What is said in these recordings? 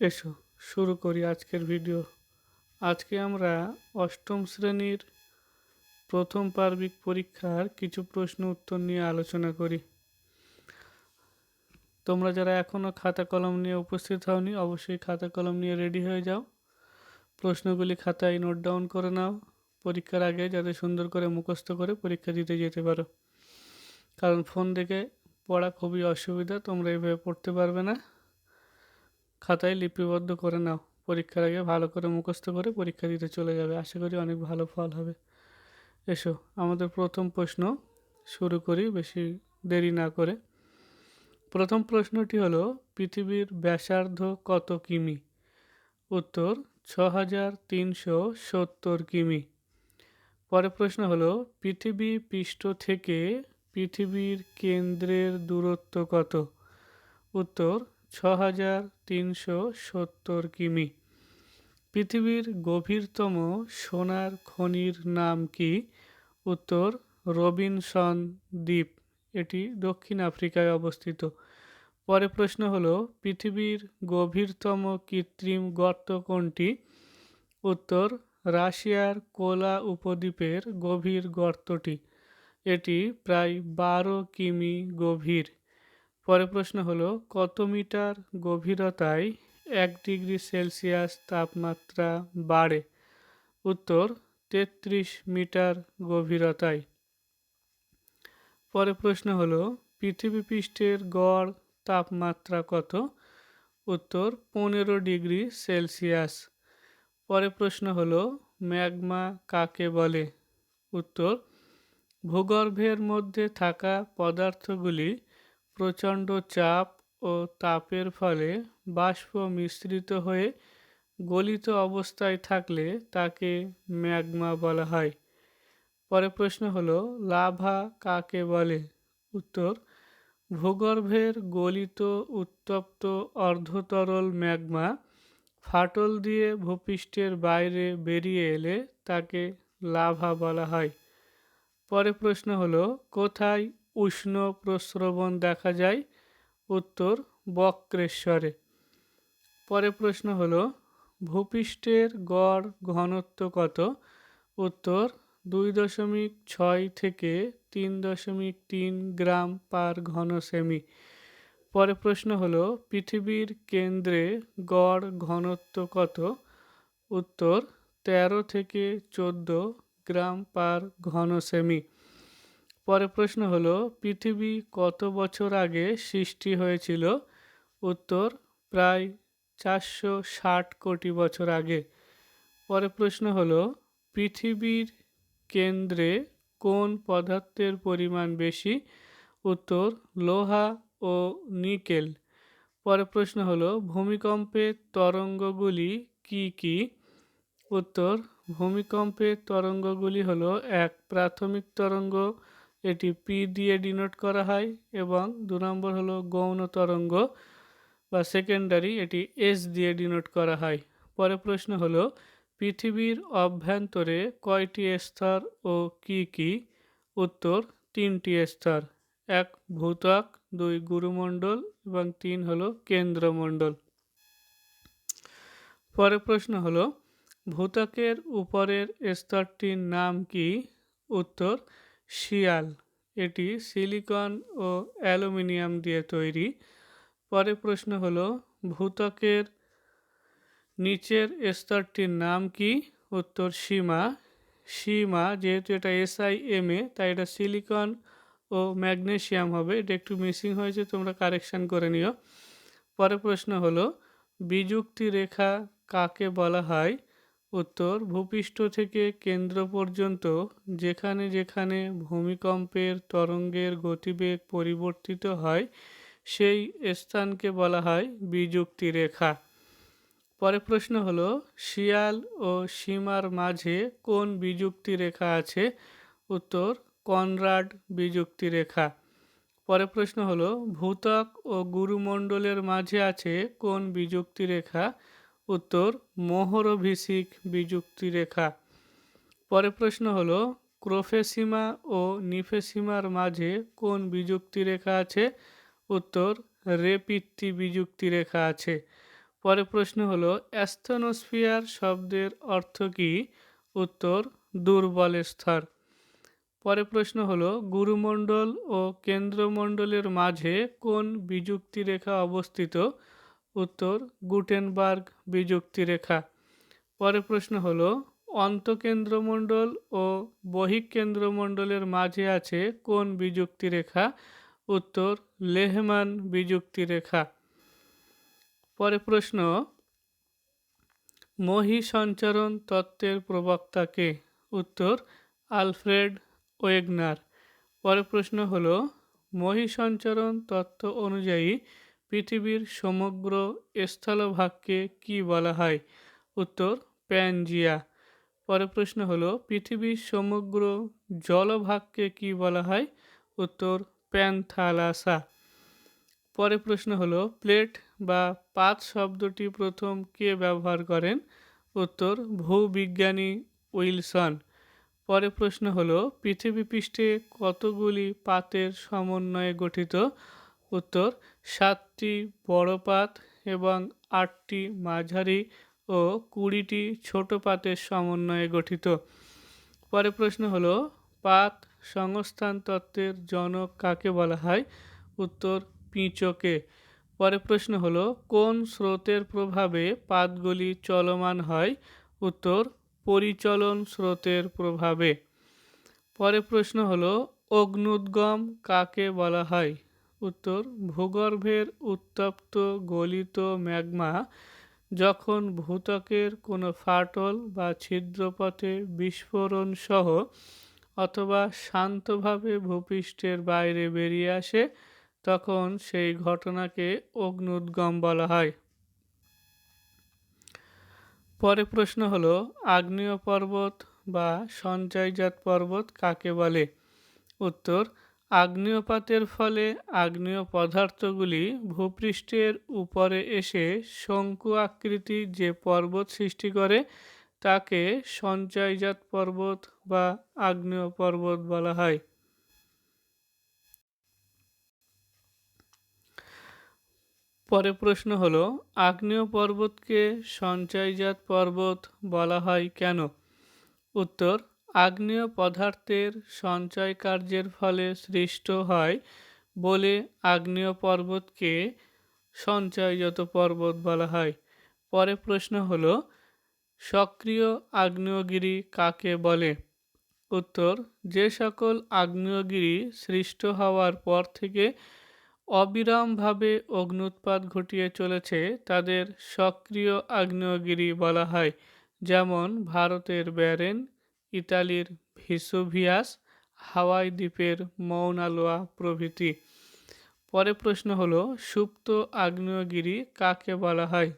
এসো, শুরু করি আজকের ভিডিও। আজকে আমরা অষ্টম শ্রেণির প্রথম পার্বিক পরীক্ষার কিছু প্রশ্ন উত্তর নিয়ে আলোচনা করি। তোমরা যারা এখনও খাতা কলম নিয়ে উপস্থিত হওনি, অবশ্যই খাতা কলম নিয়ে রেডি হয়ে যাও। প্রশ্নগুলি খাতায় নোট ডাউন করে নাও। পরীক্ষার আগে যাতে সুন্দর করে মুখস্থ করে পরীক্ষা দিতে যেতে পারো। কারণ ফোন দেখে পড়া খুবই অসুবিধা, তোমরা এইভাবে পড়তে পারবে না। খাতায় লিপিবদ্ধ করে নাও। পরীক্ষার আগে ভালো করে মুখস্থ করে পরীক্ষা দিতে চলে যাবে। আশা করি অনেক ভালো ফল হবে। এসো, আমাদের প্রথম প্রশ্ন শুরু করি বেশি দেরি না করে। প্রথম প্রশ্নটি হলো, পৃথিবীর ব্যাসার্ধ কত কিমি? উত্তর ছ হাজার তিনশো সত্তর কিমি। পরের প্রশ্ন হলো, পৃথিবী পৃষ্ঠ থেকে পৃথিবীর কেন্দ্রের দূরত্ব কত? উত্তর হাজার তিনশো সত্তর কিমি। পৃথিবীর গভীরতম সোনার খনির নাম কি? উত্তর, রবিনসন দ্বীপ। এটি দক্ষিণ আফ্রিকায় অবস্থিত। পরে প্রশ্ন হলো, পৃথিবীর গভীরতম কৃত্রিম গর্ত কোনটি? উত্তর, রাশিয়ার কোলা উপদ্বীপের গভীর গর্তটি। এটি প্রায় বারো কিমি গভীর। পরে প্রশ্ন হলো, কত মিটার গভীরতায় এক ডিগ্রি সেলসিয়াস তাপমাত্রা বাড়ে? উত্তর, তেত্রিশ মিটার গভীরতায়। পরে প্রশ্ন হলো, পৃথিবী পৃষ্ঠের গড় তাপমাত্রা কত? উত্তর, পনেরো ডিগ্রি সেলসিয়াস। পরে প্রশ্ন হলো, ম্যাগমা কাকে বলে? উত্তর, ভূগর্ভের মধ্যে থাকা পদার্থগুলি প্রচণ্ড চাপ ও তাপের ফলে বাষ্প মিশ্রিত হয়ে গলিত অবস্থায় থাকলে তাকে ম্যাগমা বলা হয়। পরে প্রশ্ন হলো, লাভা কাকে বলে? উত্তর, ভূগর্ভের গলিত উত্তপ্ত অর্ধতরল ম্যাগমা ফাটল দিয়ে ভূপৃষ্ঠের বাইরে বেরিয়ে এলে তাকে লাভা বলা হয়। পরে প্রশ্ন হলো, কোথায় উষ্ণ প্রস্রবণ দেখা যায় উত্তর বক্রেশ্বরে। পরে প্রশ্ন হলো, ভূপৃষ্ঠের গড় ঘনত্ব কত? উত্তর, দুই দশমিক ছয় থেকে তিন দশমিক তিন গ্রাম পার ঘন সেমি পরে প্রশ্ন হল, পৃথিবীর কেন্দ্রে গড় ঘনত্ব কত? উত্তর, তেরো থেকে চোদ্দ গ্রাম পার ঘন সেমি পরে প্রশ্ন হলো, পৃথিবী কত বছর আগে সৃষ্টি হয়েছিল? উত্তর, প্রায় চারশো ষাট কোটি বছর আগে। পরে প্রশ্ন হলো, পৃথিবীর কেন্দ্রে কোন পদার্থের পরিমাণ বেশি? উত্তর, লোহা ও নিকেল। পরে প্রশ্ন হলো ভূমিকম্পের তরঙ্গগুলি কি কি? উত্তর ভূমিকম্পের তরঙ্গগুলি হলো এক প্রাথমিক তরঙ্গ এটি পি দিয়ে ডিনোট করা হয় এবং দু নম্বর হলো গৌণ তরঙ্গ বা সেকেন্ডারি এটি এস দিয়ে ডিনোট করা হয়। পরে প্রশ্ন হলো, পৃথিবীর অভ্যন্তরে কয়টি স্তর ও কি কি? উত্তর, তিনটি স্তর। এক ভূত্বক, দুই গুরুমণ্ডল এবং তিন হলো কেন্দ্রমণ্ডল। পরে প্রশ্ন হলো, ভূত্বকের উপরের স্তরটির নাম কি? উত্তর শিয়াল। এটি সিলিকন ও অ্যালুমিনিয়াম দিয়ে তৈরি। পরে প্রশ্ন হলো ভূতকের নিচের স্তরটির নাম কি? উত্তর, সীমা। সীমা যেহেতু এটা এসআই এম এ, তাই এটা সিলিকন ও ম্যাগনেশিয়াম হবে। এটা একটু মিসিং হয়েছে, তোমরা কারেকশান করে নিও। পরে প্রশ্ন হলো, বিযুক্তি রেখা কাকে বলা হয়? উত্তর, ভূপৃষ্ঠ থেকে কেন্দ্র পর্যন্ত যেখানে যেখানে ভূমিকম্পের তরঙ্গের গতিবেগ পরিবর্তিত হয়, সেই স্থানকে বলা হয় বিযুক্তি রেখা। পরে প্রশ্ন হলো, শিয়াল ও সীমার মাঝে কোন বিযুক্তি রেখা আছে? উত্তর, কনরাড বিযুক্তি রেখা। পরে প্রশ্ন হলো, ভূতক ও গুরুমণ্ডলের মাঝে আছে কোন বিযুক্তি রেখা? উত্তর, মোহরভিসিক বিযুক্তি রেখা পরে প্রশ্ন হলো, ক্রোফেসিমা ও নিফেসিমার মাঝে কোন বিযুক্তি রেখা আছে? উত্তর, রেপিত্তি বিযুক্তি রেখা আছে। পরে প্রশ্ন হলো, অ্যাস্থনোস্ফিয়ার শব্দের অর্থ কী? উত্তর, দুর্বল স্তর। পরে প্রশ্ন হলো, গুরুমণ্ডল ও কেন্দ্রমণ্ডলের মাঝে কোন বিযুক্তি রেখা অবস্থিত? উত্তর, গুটেনবার্গ বিযুক্তি রেখা পরে প্রশ্ন হলো, অন্তকেন্দ্রমণ্ডল ও বহিকেন্দ্রমণ্ডলের মাঝে আছে কোন বিযুক্তি রেখা উত্তর, লেহমান বিযুক্তি রেখা পরে প্রশ্ন মহি সঞ্চারণ তত্ত্বের প্রবক্তাকে উত্তর, আলফ্রেড ওয়েগনার। পরে প্রশ্ন হলো মহি সঞ্চারণ তত্ত্ব অনুযায়ী পৃথিবীর সমগ্র স্থলভাগকে কি বলা হয়? উত্তর, প্যানজিয়া। পরে প্রশ্ন হলো, পৃথিবীর সমগ্র জলভাগকে কি বলা হয়? উত্তর, প্যানথালাসা। পরে প্রশ্ন হলো, প্লেট বা পাত শব্দটি প্রথম কে ব্যবহার করেন? উত্তর, ভূবিজ্ঞানী উইলসন। পরে প্রশ্ন হলো, পৃথিবী পৃষ্ঠে কতগুলি পাতের সমন্বয়ে গঠিত? উত্তর, সাতটি বড় পাত এবং আটটি মাঝারি ও কুড়িটি ছোট পাতের সমন্বয়ে গঠিত। পরে প্রশ্ন হলো, পাত সংস্থান তত্ত্বের জনক কাকে বলা হয়? উত্তর, পিঁচকে। পরে প্রশ্ন হলো, কোন স্রোতের প্রভাবে পাতগুলি চলমান হয়? উত্তর, পরিচলন স্রোতের প্রভাবে। পরে প্রশ্ন হলো, অগ্নুদ্গম কাকে বলা হয়? উত্তর, ভূগর্ভের উত্তপ্ত গলিত ম্যাগমা যখন ভূতকের কোনো ফাটল বা ছিদ্রপথে বিস্ফোরণ সহ অথবা শান্তভাবে ভূপৃষ্ঠের বাইরে বেরিয়ে আসে, তখন সেই ঘটনাকে অগ্নুদ্গম বলা হয়। পরে প্রশ্ন হলো, আগ্নেয় পর্বত বা সঞ্চয়জাত পর্বত কাকে বলে? উত্তর আগ্নেয়পাতের ফলে আগ্নেয় পদার্থগুলি ভূপৃষ্ঠের উপরে এসে শঙ্কু আকৃতি যে পর্বত সৃষ্টি করে, তাকে সঞ্চয়জাত পর্বত বা আগ্নেয় পর্বত বলা হয়। পরে প্রশ্ন হলো, আগ্নেয় পর্বতকে সঞ্চয়জাত পর্বত বলা হয় কেন? উত্তর আগ্নেয় পদার্থের সঞ্চয় কার্যের ফলে সৃষ্ট হয় বলে আগ্নেয় পর্বতকে সঞ্চয়জাত পর্বত বলা হয়। পরে প্রশ্ন হলো, সক্রিয় আগ্নেয়গিরি কাকে বলে? উত্তর, যে সকল আগ্নেয়গিরি সৃষ্ট হওয়ার পর থেকে অবিরামভাবে অগ্নুৎপাত ঘটিয়ে চলেছে, তাদের সক্রিয় আগ্নেয়গিরি বলা হয়। যেমন, ভারতের ব্যারেন ইতালির ভিসুভিয়াস হাওয়াই দ্বীপের মৌনালোয়া প্রভৃতি। পরে প্রশ্ন হলো, সুপ্ত আগ্নেয়গিরি কাকে বলা হয়?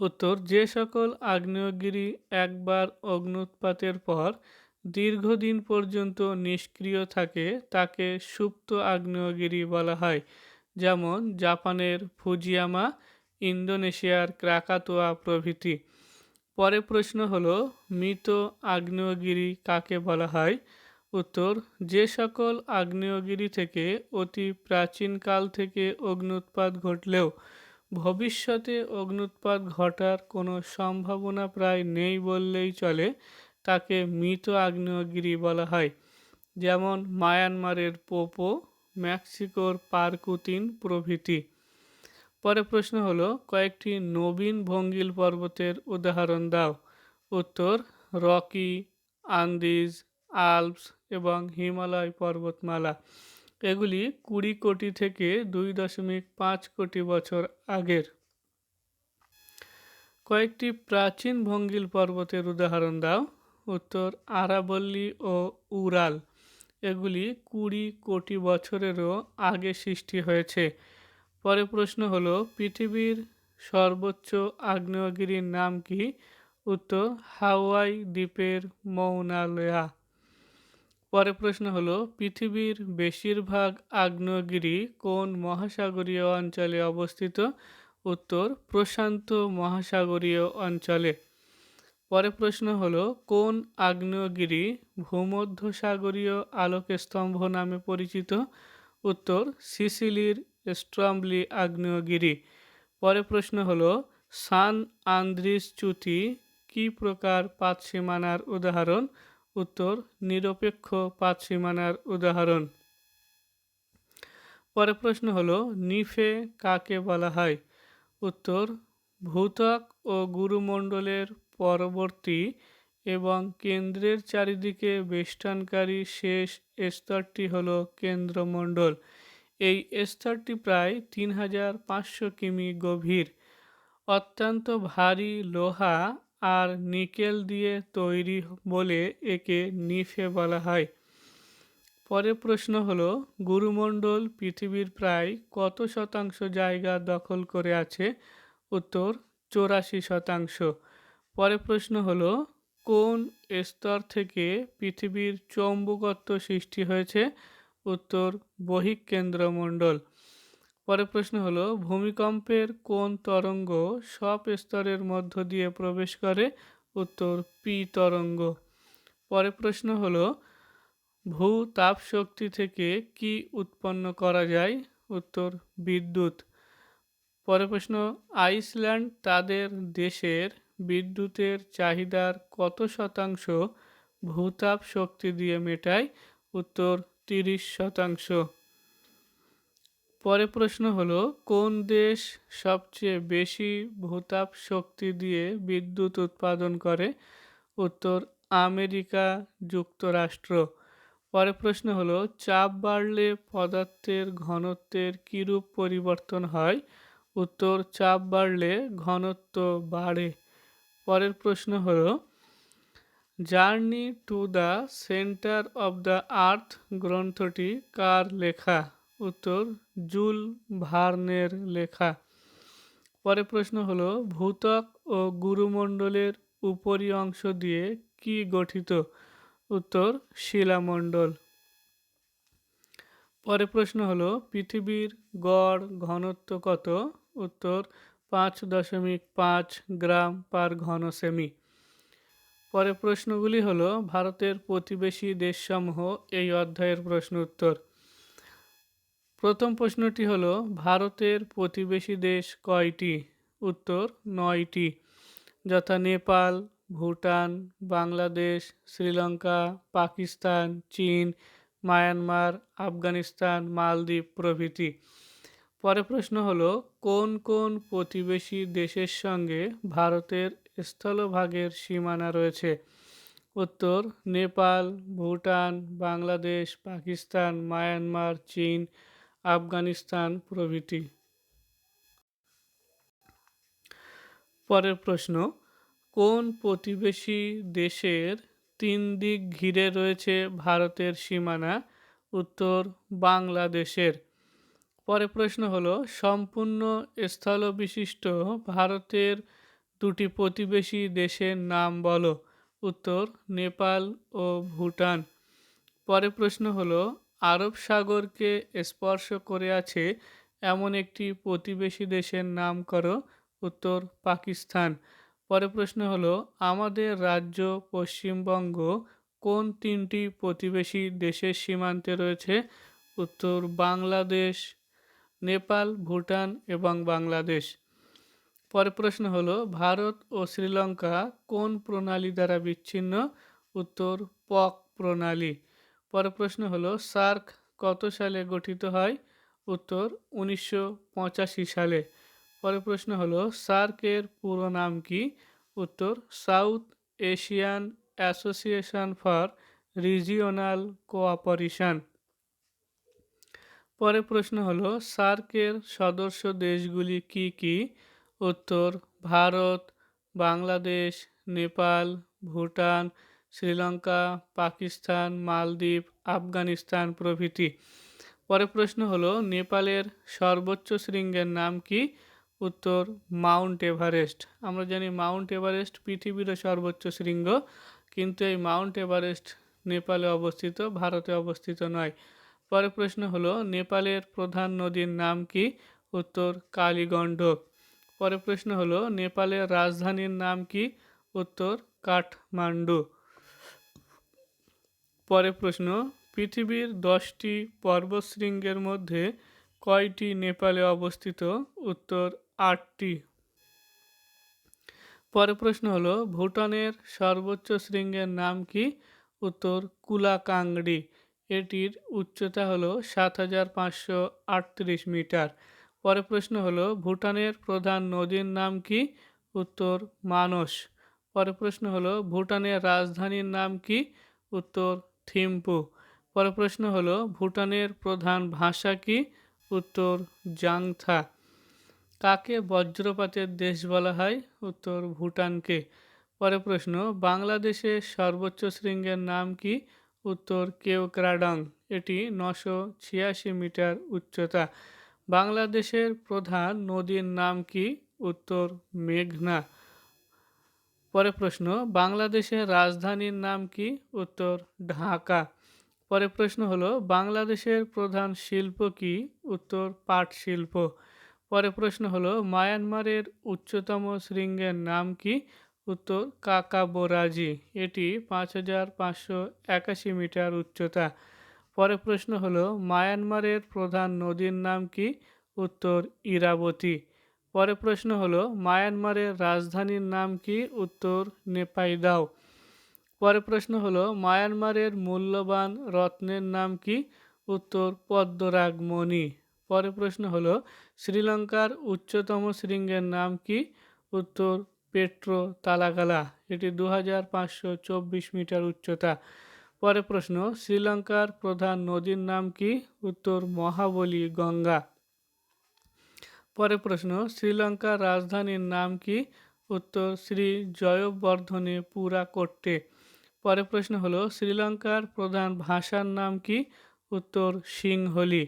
উত্তর, যে সকল আগ্নেয়গিরি একবার অগ্নুৎপাতের পর দীর্ঘদিন পর্যন্ত নিষ্ক্রিয় থাকে, তাকে সুপ্ত আগ্নেয়গিরি বলা হয়। যেমন, জাপানের ফুজিয়ামা, ইন্দোনেশিয়ার ক্রাকাতোয়া প্রভৃতি। পরে প্রশ্ন হলো, মৃত আগ্নেয়গিরি কাকে বলা হয়? উত্তর, যে সকল আগ্নেয়গিরি থেকে অতি প্রাচীনকাল থেকে অগ্নুৎপাত ঘটলেও ভবিষ্যতে অগ্নুৎপাত ঘটার কোনো সম্ভাবনা প্রায় নেই বললেই চলে, তাকে মৃত আগ্নেয়গিরি বলা হয়। যেমন মায়ানমারের পোপো, মেক্সিকোর পারকুতিন প্রভৃতি। পরে প্রশ্ন হলো, কয়েকটি নবীন ভঙ্গিল পর্বতের উদাহরণ দাও। উত্তর, রকি, আন্দিজ, আলপস এবং হিমালয় পর্বতমালা। এগুলি কুড়ি কোটি থেকে দুই দশমিক পাঁচ কোটি বছর আগের। কয়েকটি প্রাচীন ভঙ্গিল পর্বতের উদাহরণ দাও। উত্তর, আরাবল্লী ও উরাল। এগুলি কুড়ি কোটি বছরেরও আগে সৃষ্টি হয়েছে। পরে প্রশ্ন হলো, পৃথিবীর সর্বোচ্চ আগ্নেয়গিরির নাম কি? উত্তর, হাওয়াই দ্বীপের মৌনালয়া। পরে প্রশ্ন হলো, পৃথিবীর বেশিরভাগ আগ্নেয়গিরি কোন মহাসাগরীয় অঞ্চলে অবস্থিত? উত্তর, প্রশান্ত মহাসাগরীয় অঞ্চলে। পরে প্রশ্ন হলো, কোন আগ্নেয়গিরি ভূমধ্যসাগরীয় আলোকস্তম্ভ নামে পরিচিত? উত্তর, সিসিলির স্ট্রমলি আগ্নেয়গিরি। পরে প্রশ্ন হলো, সান আন্দ্রিস চ্যুতি কি প্রকার পাঁচ সীমানার উদাহরণ? উত্তর, নিরপেক্ষ পাঁচ সীমানার উদাহরণ। পরে প্রশ্ন হলো, নিফে কাকে বলা হয়? উত্তর ভূত্বক ও গুরুমণ্ডলের পরবর্তী এবং কেন্দ্রের চারিদিকে বেষ্টনকারী শেষ স্তরটি হল কেন্দ্রমণ্ডল। এই স্তরটি প্রায় তিন হাজার পাঁচশো কিমি গভীর। অত্যন্ত ভারী লোহা আর নিকেল দিয়ে তৈরি বলে একে নিফে বলা হয়। পরের প্রশ্ন হলো, গুরুমণ্ডল পৃথিবীর প্রায় কত শতাংশ জায়গা দখল করে আছে? উত্তর, চৌরাশি শতাংশ। পরে প্রশ্ন হলো, কোন স্তর থেকে পৃথিবীর চৌম্বকত্ব সৃষ্টি হয়েছে? উত্তর বহিঃকেন্দ্রমণ্ডল। পরের প্রশ্ন হলো, ভূমিকম্পের কোন তরঙ্গ সব স্তরের মধ্য দিয়ে প্রবেশ করে? উত্তর, পি তরঙ্গ। পরের প্রশ্ন হলো ভূ তাপ শক্তি থেকে কি উৎপন্ন করা যায়? উত্তর, বিদ্যুৎ। পরের প্রশ্ন, আইসল্যান্ড তাদের দেশের বিদ্যুতের চাহিদার কত শতাংশ ভূতাপ শক্তি দিয়ে মেটায়? উত্তর তিরিশ শতাংশ। পরে প্রশ্ন হলো, কোন দেশ সবচেয়ে বেশি ভূতাপ শক্তি দিয়ে বিদ্যুৎ উৎপাদন করে? উত্তর, আমেরিকা যুক্তরাষ্ট্র। পরে প্রশ্ন হলো, চাপ বাড়লে পদার্থের ঘনত্বের কীরূপ পরিবর্তন হয়? উত্তর, চাপ বাড়লে ঘনত্ব বাড়ে। পরের প্রশ্ন হলো journey to the centre of the earth গ্রন্থটি কার লেখা? উত্তর, জুল ভার্নের লেখা। পরে প্রশ্ন হলো, ভূতক ও গুরুমণ্ডলের উপরি অংশ দিয়ে কি গঠিত? উত্তর, শিলামণ্ডল। পরে প্রশ্ন হলো, পৃথিবীর গড় ঘনত্ব কত? উত্তর, পাঁচ দশমিক পাঁচ গ্রাম পার ঘন সেমি পরের প্রশ্নগুলি হলো, ভারতের প্রতিবেশী দেশসমূহ এই অধ্যায়ের প্রশ্ন উত্তর। প্রথম প্রশ্নটি হলো, ভারতের প্রতিবেশী দেশ কয়টি? উত্তর, নয়টি। যথা নেপাল, ভুটান, বাংলাদেশ, শ্রীলঙ্কা, পাকিস্তান, চীন, মায়ানমার, আফগানিস্তান, মালদ্বীপ প্রভৃতি। পরে প্রশ্ন হলো, কোন কোন প্রতিবেশী দেশের সঙ্গে ভারতের স্থলভাগের সীমানা রয়েছে। উত্তর, নেপাল, ভুটান, বাংলাদেশ, পাকিস্তান, মায়ানমার, চীন, আফগানিস্তান প্রভৃতি। পরের প্রশ্ন, কোন প্রতিবেশী দেশের তিন দিক ঘিরে রয়েছে ভারতের সীমানা? উত্তর, বাংলাদেশের। পরের প্রশ্ন হলো, সম্পূর্ণ স্থলবিশিষ্ট ভারতের দুটি প্রতিবেশী দেশের নাম বলো। উত্তর, নেপাল ও ভুটান। পরে প্রশ্ন হলো, আরব সাগরকে স্পর্শ করে আছে এমন একটি প্রতিবেশী দেশের নাম করো। উত্তর, পাকিস্তান। পরে প্রশ্ন হলো, আমাদের রাজ্য পশ্চিমবঙ্গ কোন তিনটি প্রতিবেশী দেশের সীমান্তে রয়েছে? উত্তর, বাংলাদেশ, নেপাল, ভুটান এবং বাংলাদেশ। পরে প্রশ্ন হলো, ভারত ও শ্রীলঙ্কা কোন প্রণালী দ্বারা বিচ্ছিন্ন? উত্তর, পক প্রণালী। পরের প্রশ্ন হলো, সার্ক কত সালে গঠিত হয়? উত্তর, উনিশশো পঁচাশি সালে। পরের প্রশ্ন হলো, সার্কের পুরো নাম কি? উত্তর, South Asian Association for Regional Cooperation. পরে প্রশ্ন হলো, সার্কের সদস্য দেশগুলি কি কি? উত্তর, ভারত, বাংলাদেশ, নেপাল, ভুটান, শ্রীলঙ্কা, পাকিস্তান, মালদ্বীপ, আফগানিস্তান প্রভৃতি। পরে প্রশ্ন হলো, নেপালের সর্বোচ্চ শৃঙ্গের নাম কি? উত্তর, মাউন্ট এভারেস্ট। আমরা জানি মাউন্ট এভারেস্ট পৃথিবীর সর্বোচ্চ শৃঙ্গ, কিন্তু এই মাউন্ট এভারেস্ট নেপালে অবস্থিত, ভারতে অবস্থিত নয়। পরে প্রশ্ন হলো, নেপালের প্রধান নদীর নাম কি? উত্তর, কালীগণ্ডক। পরে প্রশ্ন হলো, নেপালের রাজধানীর নাম কি? উত্তর, কাঠমান্ডু। পরে প্রশ্ন, পৃথিবীর দশটি পর্বতশৃঙ্গের মধ্যে কয়টি নেপালে অবস্থিত? উত্তর, আটটি। পরের প্রশ্ন হলো, ভুটানের সর্বোচ্চ শৃঙ্গের নাম কি? উত্তর, কুলাকাংড়ি। এটির উচ্চতা হলো সাত হাজার পাঁচশো আটত্রিশ মিটার। পরের প্রশ্ন হলো, ভুটানের প্রধান নদীর নাম কি? উত্তর, মানস। পরের প্রশ্ন হলো, ভুটানের রাজধানীর নাম কি? উত্তর, থিম্পু। পরের প্রশ্ন হলো, ভুটানের প্রধান ভাষা কি? উত্তর, জাংথা। কাকে বজ্রপাতের দেশ বলা হয়? উত্তর, ভুটানকে। পরের প্রশ্ন বাংলাদেশের সর্বোচ্চ শৃঙ্গের নাম কি? উত্তর, কেওক্রাডং। এটি নশো ছিয়াশি মিটার উচ্চতা। বাংলাদেশের প্রধান নদীর নাম কি? উত্তর, মেঘনা। পরে প্রশ্ন, বাংলাদেশের রাজধানীর নাম কি? উত্তর, ঢাকা। পরে প্রশ্ন হলো, বাংলাদেশের প্রধান শিল্প কি? উত্তর পাট শিল্প পরে প্রশ্ন হলো, মায়ানমারের উচ্চতম শৃঙ্গের নাম কি? উত্তর, কাকাবোরাজি। এটি পাঁচ হাজার পাঁচশো একাশি মিটার উচ্চতা। পরে প্রশ্ন হলো, মায়ানমারের প্রধান নদীর নাম কি? উত্তর, ইরাবতী। পরে প্রশ্ন হলো, মায়ানমারের রাজধানীর নাম কি? উত্তর, নেপাইদাও। পরে প্রশ্ন হলো, মায়ানমারের মূল্যবান রত্নের নাম কি? উত্তর, পদ্মরাগমণি। পরে প্রশ্ন হলো, শ্রীলঙ্কার উচ্চতম শৃঙ্গের নাম কি? উত্তর, পেট্রো তালাগালা। এটি দু হাজার পাঁচশো চব্বিশ মিটার উচ্চতা। পরে প্রশ্ন, শ্রীলঙ্কার প্রধান নদীর নাম কি? উত্তর, মহাবলী গঙ্গা। পরে প্রশ্ন, শ্রীলঙ্কার রাজধানীর নাম কি? উত্তর, শ্রী জয়বর্ধনে পুরা কোট্টে পরে প্রশ্ন হলো, শ্রীলঙ্কার প্রধান ভাষার নাম কি? উত্তর, সিংহলি।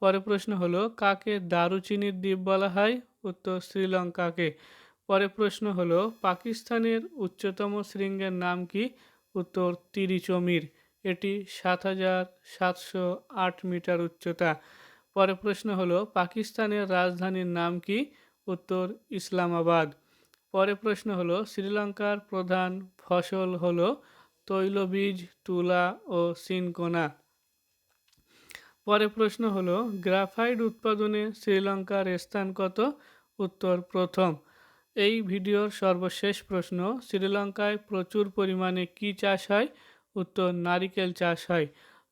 পরে প্রশ্ন হলো, কাকে দারুচিনির দ্বীপ বলা হয়? উত্তর, শ্রীলঙ্কাকে। পরে প্রশ্ন হলো, পাকিস্তানের উচ্চতম শৃঙ্গের নাম কি? উত্তর তিরিচমির এটি সাত হাজার সাতশো আট মিটার উচ্চতা। পরে প্রশ্ন হলো, পাকিস্তানের রাজধানীর নাম কি? উত্তর, ইসলামাবাদ। পরে প্রশ্ন হলো, শ্রীলঙ্কার প্রধান ফসল হলো তৈলবীজ, তুলা ও সিনকোনা। পরে প্রশ্ন হলো, গ্রাফাইট উৎপাদনে শ্রীলঙ্কার স্থান কত? উত্তর, প্রথম। এই ভিডিওর সর্বশেষ প্রশ্ন, শ্রীলঙ্কায় প্রচুর পরিমাণে কি চাষ হয়? উত্তর নারিকেল চাষ হয়।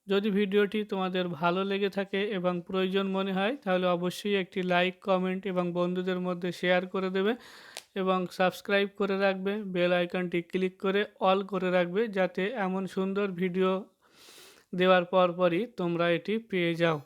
যদি ভিডিওটি তোমাদের ভালো লেগে থাকে এবং প্রয়োজন মনে হয়, তাহলে অবশ্যই একটি লাইক, কমেন্ট এবং বন্ধুদের মধ্যে শেয়ার করে দেবে এবং সাবস্ক্রাইব করে রাখবে, বেল আইকনটি ক্লিক করে অল করে রাখবে যাতে এমন সুন্দর ভিডিও দেওয়ার পরপরই তোমরা এটি পেয়ে যাও।